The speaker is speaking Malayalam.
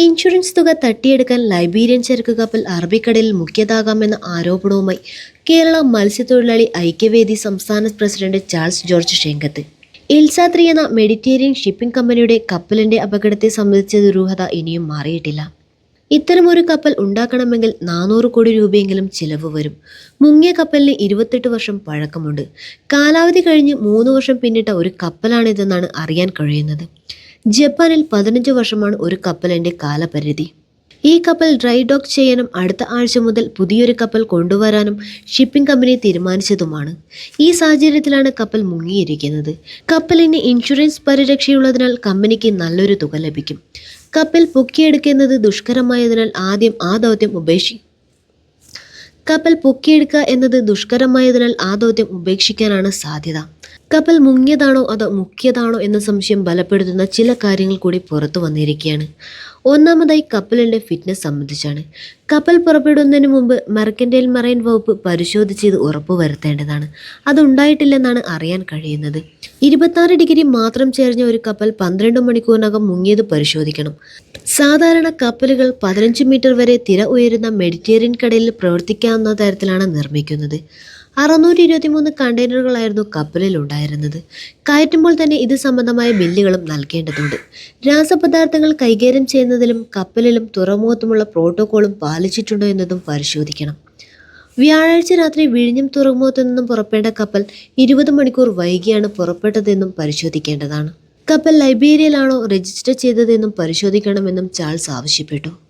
ഇൻഷുറൻസ് തുക തട്ടിയെടുക്കാൻ ലൈബീരിയൻ ചരക്ക് കപ്പൽ അറബിക്കടലിൽ മുഖ്യതാകാമെന്ന ആരോപണവുമായി കേരള മത്സ്യത്തൊഴിലാളി ഐക്യവേദി സംസ്ഥാന പ്രസിഡന്റ് ചാൾസ് ജോർജ് ഷേങ്കത്ത് ഇൽസാത്രി എന്ന മെഡിറ്റേറിയൻ ഷിപ്പിംഗ് കമ്പനിയുടെ കപ്പലിന്റെ അപകടത്തെ സംബന്ധിച്ച ദുരൂഹത ഇനിയും മാറിയിട്ടില്ല. ഇത്തരമൊരു കപ്പൽ ഉണ്ടാക്കണമെങ്കിൽ നാനൂറ് കോടി രൂപയെങ്കിലും ചിലവ് വരും. മുങ്ങിയ കപ്പലിന് ഇരുപത്തെട്ട് വർഷം പഴക്കമുണ്ട്. കാലാവധി കഴിഞ്ഞ് മൂന്ന് വർഷം പിന്നിട്ട ഒരു കപ്പലാണിതെന്നാണ് അറിയാൻ കഴിയുന്നത്. ജപ്പാനിൽ പതിനഞ്ച് വർഷമാണ് ഒരു കപ്പലിന്റെ കാലപരിധി. ഈ കപ്പൽ ഡ്രൈ ഡോക്ക് ചെയ്യാനും അടുത്ത ആഴ്ച മുതൽ പുതിയൊരു കപ്പൽ കൊണ്ടുവരാനും ഷിപ്പിംഗ് കമ്പനി തീരുമാനിച്ചതുമാണ്. ഈ സാഹചര്യത്തിലാണ് കപ്പൽ മുങ്ങിയിരിക്കുന്നത്. കപ്പലിന് ഇൻഷുറൻസ് പരിരക്ഷയുള്ളതിനാൽ കമ്പനിക്ക് നല്ലൊരു തുക ലഭിക്കും. കപ്പൽ പൊക്കിയെടുക്കുന്നത് ദുഷ്കരമായതിനാൽ ആദ്യം ആ ദൗത്യം ഉപേക്ഷി കപ്പൽ പൊക്കിയെടുക്കുക എന്നത് ദുഷ്കരമായതിനാൽ ആ ദൗത്യം ഉപേക്ഷിക്കാനാണ് സാധ്യത. കപ്പൽ മുങ്ങിയതാണോ അതോ മുക്കിയതാണോ എന്ന സംശയം ബലപ്പെടുത്തുന്ന ചില കാര്യങ്ങൾ കൂടി പുറത്തു വന്നിരിക്കുകയാണ്. ഒന്നാമതായി കപ്പലിന്റെ ഫിറ്റ്നസ് സംബന്ധിച്ചാണ്. കപ്പൽ പുറപ്പെടുന്നതിന് മുമ്പ് മെർക്കന്റൈൽ മറൈൻ വകുപ്പ് പരിശോധിച്ച് ഇത് ഉറപ്പുവരുത്തേണ്ടതാണ് അതുണ്ടായിട്ടില്ലെന്നാണ് അറിയാൻ കഴിയുന്നത്. ഇരുപത്താറ് ഡിഗ്രി മാത്രം ചേർന്ന ഒരു കപ്പൽ പന്ത്രണ്ട് മണിക്കൂറിനകം മുങ്ങിയത് പരിശോധിക്കണം. സാധാരണ കപ്പലുകൾ പതിനഞ്ച് മീറ്റർ വരെ തിര ഉയരുന്ന മെഡിറ്റേറിയൻ കടലിൽ പ്രവർത്തിക്കാവുന്ന തരത്തിലാണ് നിർമ്മിക്കുന്നത്. അറുന്നൂറ്റി ഇരുപത്തിമൂന്ന് കണ്ടെയ്നറുകളായിരുന്നു കപ്പലിൽ ഉണ്ടായിരുന്നത് കയറ്റുമ്പോൾ തന്നെ ഇത് സംബന്ധമായ ബില്ലുകളും നൽകേണ്ടതുണ്ട്. രാസപദാർത്ഥങ്ങൾ കൈകാര്യം ചെയ്യുന്നതിലും കപ്പലിലും തുറമുഖത്തുമുള്ള പ്രോട്ടോക്കോളും പാലിച്ചിട്ടുണ്ടോ എന്നതും പരിശോധിക്കണം. വ്യാഴാഴ്ച രാത്രി വിഴിഞ്ഞം തുറമുഖത്തു നിന്നും പുറപ്പെട്ട കപ്പൽ ഇരുപത് മണിക്കൂർ വൈകിയാണ് പുറപ്പെട്ടതെന്നും പരിശോധിക്കേണ്ടതാണ്. കപ്പൽ ലൈബീരിയയിലാണോ രജിസ്റ്റർ ചെയ്തതെന്നും പരിശോധിക്കണമെന്നും ചാൾസ് ആവശ്യപ്പെട്ടു.